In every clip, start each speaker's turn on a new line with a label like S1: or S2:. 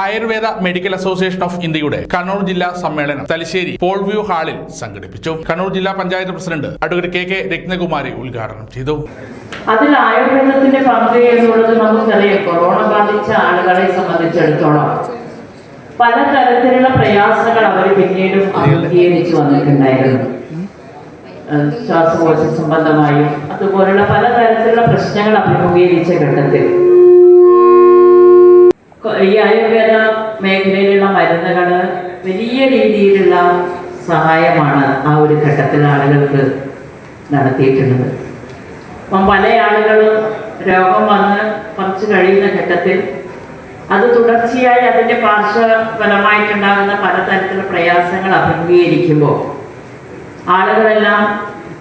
S1: Ayurveda medical association of ഇന്ത്യയുടെ കണ്ണൂർ ജില്ലാ സമ്മേളനം തലശ്ശേരി പോൾവ്യൂ ഹാളിൽ സംഘടിപ്പിച്ചു. കണ്ണൂർ ജില്ലാ panchayat president advocate K K Rathnakumari ഉദ്ഘാടനം ചെയ്തു.
S2: അതിൽ ആയുർവേദത്തിന്റെ പങ്ക് എന്നുള്ളത് നമുക്കറിയാം. കൊറോണ ബാധിച്ച ആളുകളെ സംബന്ധിച്ചിടത്തോളം പലതരത്തിലുള്ള പ്രയാസങ്ങൾ അവർ പിന്നീടും അഭിമുഖീകരിച്ചു വന്നിട്ടുണ്ടായിരുന്നു. ശ്വാസകോശ സംബന്ധമായും അതുപോലുള്ള പലതരത്തിലുള്ള പ്രശ്നങ്ങൾ അഭിമുഖീകരിച്ച ഘട്ടത്തിൽ ഈ ആയുർവേദ മേഖലയിലുള്ള മരുന്നുകൾ വലിയ രീതിയിലുള്ള സഹായമാണ് ആ ഒരു ഘട്ടത്തിൽ ആളുകൾക്ക് നടത്തിയിട്ടുള്ളത്. അപ്പം പല ആളുകളും രോഗം വന്ന് കുറച്ച് കഴിയുന്ന ഘട്ടത്തിൽ അത് തുടർച്ചയായി അതിന്റെ പാർശ്വഫലമായിട്ടുണ്ടാകുന്ന പലതരത്തിലുള്ള പ്രയാസങ്ങൾ അഭിമുഖീകരിക്കുമ്പോൾ ആളുകളെല്ലാം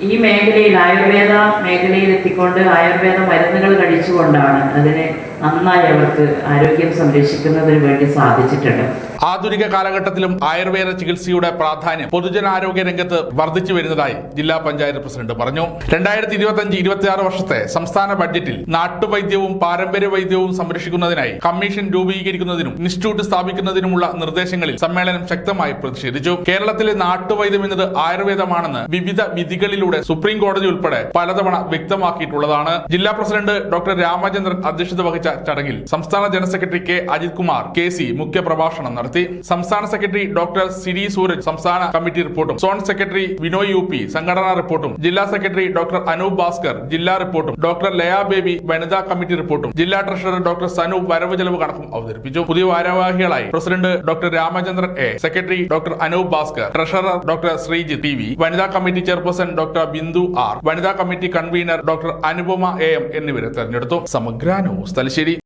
S2: ഈ മേഖലയിൽ ആയുർവേദ മേഖലയിൽ എത്തിക്കൊണ്ട് ആയുർവേദ മരുന്നുകൾ കഴിച്ചുകൊണ്ടാണ് അതിനെ നന്നായി അവർക്ക് ആരോഗ്യം സംരക്ഷിക്കുന്നതിന് വേണ്ടി സാധിച്ചിട്ടുണ്ട്.
S1: ആധുനിക കാലഘട്ടത്തിലും ആയുർവേദ ചികിത്സയുടെ പ്രാധാന്യം പൊതുജനാരോഗ്യ രംഗത്ത് വർദ്ധിച്ചു വരുന്നതായി ജില്ലാ പഞ്ചായത്ത് പ്രസിഡന്റ് പറഞ്ഞു. രണ്ടായിരത്തി ഇരുപത്തി അഞ്ച് ഇരുപത്തി ആറ് വർഷത്തെ സംസ്ഥാന ബഡ്ജറ്റിൽ നാട്ടുവൈദ്യവും പാരമ്പര്യ വൈദ്യവും സംരക്ഷിക്കുന്നതിനായി കമ്മീഷൻ രൂപീകരിക്കുന്നതിനും ഇൻസ്റ്റിറ്റ്യൂട്ട് സ്ഥാപിക്കുന്നതിനുമുള്ള നിർദ്ദേശങ്ങളിൽ സമ്മേളനം ശക്തമായി പ്രതിഷേധിച്ചു. കേരളത്തിലെ നാട്ടുവൈദ്യം എന്നത് ആയുർവേദമാണെന്ന് വിവിധ വിധികളിലൂടെ സുപ്രീം കോടതി ഉൾപ്പെടെ പലതവണ വ്യക്തമാക്കിയിട്ടുള്ളതാണ്. ജില്ലാ പ്രസിഡന്റ് ഡോക്ടർ രാമചന്ദ്രൻ അധ്യക്ഷത വഹിച്ച ചടങ്ങിൽ സംസ്ഥാന general secretary K Ajith Kumar K C മുഖ്യപ്രഭാഷണം നടത്തി. സംസ്ഥാന സെക്രട്ടറി ഡോക്ടർ സിരി സൂരജ് സംസ്ഥാന കമ്മിറ്റി റിപ്പോർട്ടും. Zone secretary Vinoy U P സംഘടനാ റിപ്പോർട്ടും. ജില്ലാ സെക്രട്ടറി ഡോക്ടർ അനൂപ് ഭാസ്കർ ജില്ലാ റിപ്പോർട്ടും. ഡോക്ടർ ലയാ ബേബി വനിതാ കമ്മിറ്റി റിപ്പോർട്ടും. ജില്ലാ ട്രഷറർ ഡോക്ടർ സനു വരവ് ചെലവ് കണക്കും അവതരിപ്പിച്ചു. പുതിയ ഭാരവാഹികളായി president doctor Ramachandran A secretary doctor Anoop Bhaskar treasurer doctor Sreejith T V വനിതാ committee chairperson doctor Bindu R വനിതാ committee convener doctor Anupama A M എന്നിവരെ തെരഞ്ഞെടുത്തു. സമഗ്ര ന്യൂസ് തലശ്ശേരി.